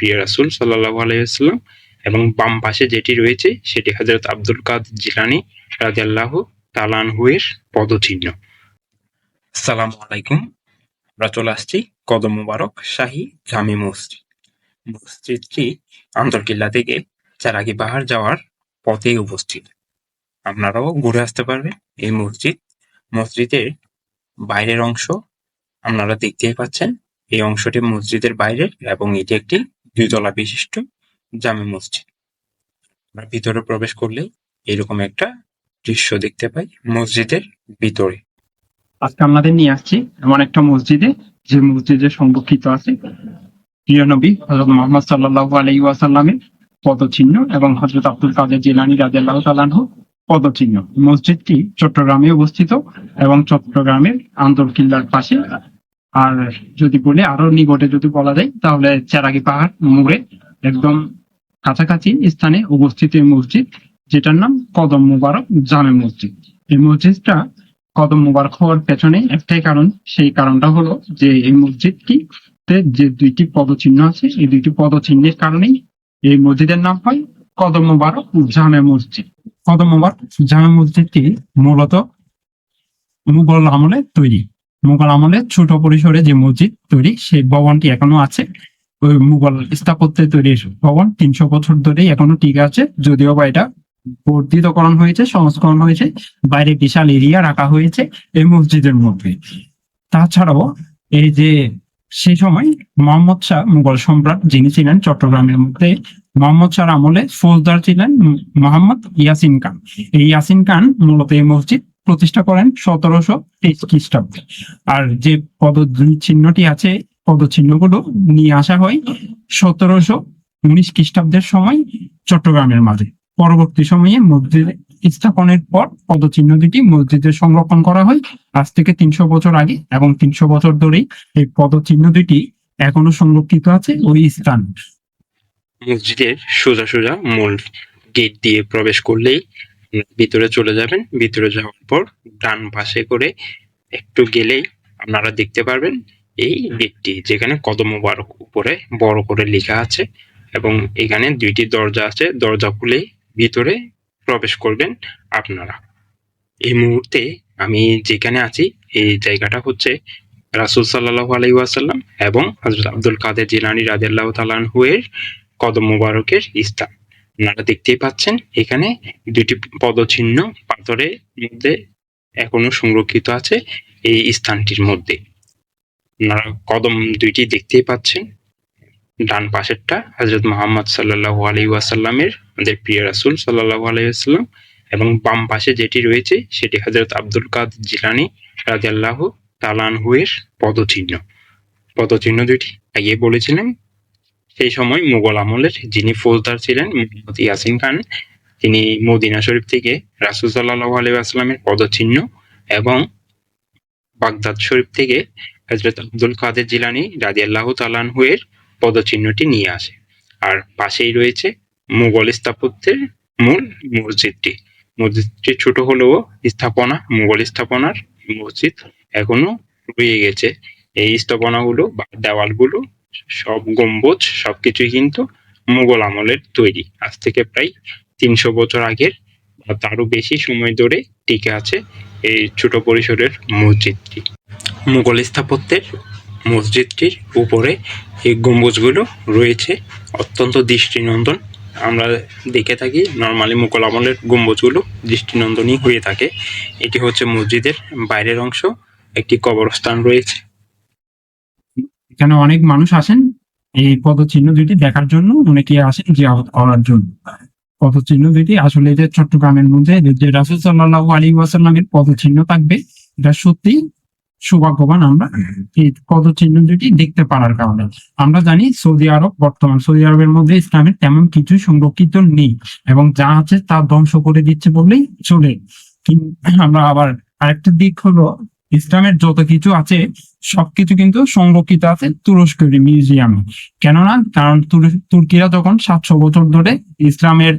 প্রিয় রাসুল সাল্লাহ আলাইসাল্লাম এবং বাম পাশে যেটি রয়েছে, সেটি হজরত আব্দুল কাদের জিলানি রাজিয়াল্লাহ তালানহুয়ের পদচিহ্ন। সালাম আলাইকুম। আমরা চলে আসছি কদম মুবারক শাহী জামি মসজিদ। মসজিদটি আন্তর্কিল্লা থেকে চারাগি পাহাড় যাওয়ার পথেই উপস্থিত আপনারাও ঘুরে আসতে পারবেন এই মসজিদ। মসজিদের বাইরের অংশ আপনারা দেখতেই পাচ্ছেন। এই অংশটি মসজিদের বাইরের এবং এটি একটি দুইতলা বিশিষ্ট জামে মসজিদ। আমরা ভিতরে প্রবেশ করলেই এরকম একটা দৃশ্য দেখতে পাই মসজিদের ভিতরে। আজকে আমাদের নিয়ে আসছি এমন একটা মসজিদে, যে মসজিদে সংরক্ষিত আছে প্রিয় নবী হজরত মোহাম্মদ সাল্লাহ আলাই ওয়াসাল্লামের পদচিহ্ন এবং হজরত আব্দুল কাদের জিলানি রাজিয়াল্লাহ তালাহ পদচিহ্ন। মসজিদটি চট্টগ্রামে অবস্থিত এবং চট্টগ্রামের আন্দরকিল্লার পাশে আর যদি বলে আরও নিকটে যদি বলা যায়, তাহলে চেরাগি পাহাড় মোড়ে একদম কাছাকাছি স্থানে অবস্থিত এই মসজিদ, যেটার নাম কদম মুবারক জামে মসজিদ। এই মসজিদটা কদম মুবারক হওয়ার পেছনে একটাই কারণ, সেই কারণটা হলো যে এই মসজিদটি যে দুইটি পদচিহ্ন আছে, এই দুইটি পদচিহ্নের কারণেই এই মসজিদের নাম হয় কদম মুবারক জামে মসজিদ। কদম মুবারক জামে মসজিদটি মূলত মুঘল আমলে তৈরি। মুঘল আমলে ছোট পরিসরে যে মসজিদ তৈরি, সেই ভবনটি এখনও আছে। ওই মুঘল স্থাপত্যে তৈরি ভবন তিনশো বছর ধরেই এখনও টিকে আছে। যদিও বা এটা বর্ধিতকরণ হয়েছে, সংস্করণ হয়েছে, বাইরে বিশাল এরিয়া রাখা হয়েছে এই মসজিদের মধ্যে। তাছাড়াও এই যে সেই সময় মোহাম্মদ শাহ, মুঘল সম্রাট যিনি ছিলেন চট্টগ্রামের মধ্যে, মোহাম্মদ শাহ আমলে ফৌজদার ছিলেন মোহাম্মদ ইয়াসিন খান। এই ইয়াসিন খান মূলত এই মসজিদ প্রতিষ্ঠা করেন সতেরোশো তেইশ খ্রিস্টাব্দে। আর যে পদ চিহ্নটি আছে, পদচিহ্নগুলো নিয়ে আসা হয় সতেরোশো উনিশ খ্রিস্টাব্দের সময় চট্টগ্রামের মাঝে। পরবর্তী সময়ে মসজিদ স্থাপনের পর পদচিহ্ন দুটি মসজিদে সংরক্ষণ করা হয়। আজ থেকে তিনশো বছর আগে এবং তিনশো বছর ধরেই এই পদচিহ্ন দুটি এখনও সংরক্ষিত আছে ওই স্থান। মসজিদের সোজা সোজা মূল গেট দিয়ে প্রবেশ করলেই ভিতরে চলে যাবেন। ভিতরে যাওয়ার পর ডান পাশে করে একটু গেলেই আপনারা দেখতে পারবেন এই গেটটি, যেখানে কদম মুবারক উপরে বড় করে লেখা আছে এবং এখানে দুইটি দরজা আছে। দরজা খুলে ভিতরে প্রবেশ করবেন আপনারা। এই মুহূর্তে আমি যেখানে আছি, এই জায়গাটা হচ্ছে রাসুল সাল্লাহ আলাই ওয়াসাল্লাম এবং হজরত আব্দুল কাদের জিলানি রাজিয়াল্লাহ তালানহুয়ের কদম মুবারকের স্থান। আপনারা দেখতেই পাচ্ছেন, এখানে দুটি পদচিহ্ন পাথরের মধ্যে এখনও সংরক্ষিত আছে এই স্থানটির মধ্যে। আপনারা কদম দুইটি দেখতেই পাচ্ছেন, ডান পাশেরটা হজরত মোহাম্মদ সাল্লাহ আলী ওয়াসাল্লামের, আমাদের প্রিয় রাসুল সাল্লাহ আলাইসাল্লাম এবং বাম পাশে যেটি রয়েছে সেটি হজরত আব্দুল কাদ জিলানি রাজিয়াল্লাহ তালানহুয়ের পদচিহ্ন। পদচিহ্ন দুইটি আগে বলেছিলেন সেই সময় মুঘল আমলের যিনি ফৌজদার ছিলেন মোহাম্মদ ইয়াসিন খান, তিনি মদিনা শরীফ থেকে রাসুল সাল্লাহ আলী আসলামের পদচিহ্ন এবং বাগদাদ শরীফ থেকে হজরত আব্দুল কাদের জিলানি রাজিয়াল্লাহ তালানহুয়ের পদচিহ্নটি নিয়ে আসে। আর পাশেই রয়েছে মুঘল স্থাপত্যের মূল মসজিদটি। মসজিদটি ছোট হলেও স্থাপনা, মুঘল স্থাপনার মসজিদ এখনও রয়ে গেছে। এই স্থাপনাগুলো বা দেওয়ালগুলো সব গম্বুজ, সবকিছুই কিন্তু মুঘল আমলের তৈরি। আজ থেকে প্রায় তিনশো বছর আগের বা তারও বেশি সময় ধরে টিকে আছে এই ছোট পরিসরের মসজিদটি। মুঘল স্থাপত্যের মসজিদটির উপরে এই গম্বুজগুলো রয়েছে, অত্যন্ত দৃষ্টিনন্দন। আমরা দেখে থাকি নর্মালি মুঘল আমলের গম্বুজগুলো দৃষ্টিনন্দনই হয়ে থাকে। এটি হচ্ছে মসজিদের বাইরের অংশ, একটি কবরস্থান রয়েছে। এখানে অনেক মানুষ আসেন এই পদচিহ্ন দুইটি দেখার জন্য অনেকে আসেন জিয়ারত করার জন্য। পদচিহ্ন দুইটি, আসলে যে চট্টগ্রামের মধ্যে যে রাসুল সাল্লাহ আলী ওয়াসাল্লামের পদচিহ্ন থাকবে, এটা সত্যি সৌভাগ্যবান আমরা এই পদচিহ্ন দুটি দেখতে পারার কারণে। আমরা জানি সৌদি আরব, বর্তমান সৌদি আরবের মধ্যে ইসলামের তেমন কিছু সংরক্ষিত নেই এবং যা আছে তা ধ্বংস করে দিচ্ছে বললেই চলে। আমরা আবার আরেকটা দিক হলো ইসলামের যত কিছু আছে, সবকিছু কিন্তু সংরক্ষিত আছে তুরস্কের মিউজিয়ামে। কেননা, কারণ তুর্কিরা যখন সাতশো বছর ধরে ইসলামের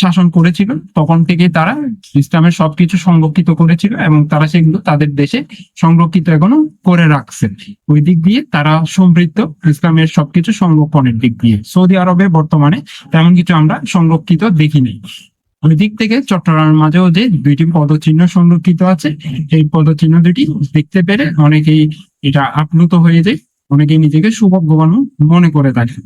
শাসন করেছিল, তখন থেকে তারা ইসলামের সবকিছু সংরক্ষিত করেছিল এবং তারা সেগুলো তাদের দেশে সংরক্ষিত এখনও করে রাখছে। ওই দিক দিয়ে তারা সমৃদ্ধ ইসলামের সবকিছু সংরক্ষণের দিক দিয়ে। সৌদি আরবে বর্তমানে তেমন কিছু আমরা সংরক্ষিত দেখি নাই ওই দিক থেকে চট্টগ্রামের মাঝেও যে দুইটি পদচিহ্ন সংরক্ষিত আছে এই পদচিহ্ন দুটি দেখতে পেরে অনেকেই এটা আপ্লুত হয়ে যায়, অনেকেই নিজেকে সুভাগ্যবান মনে করে থাকে।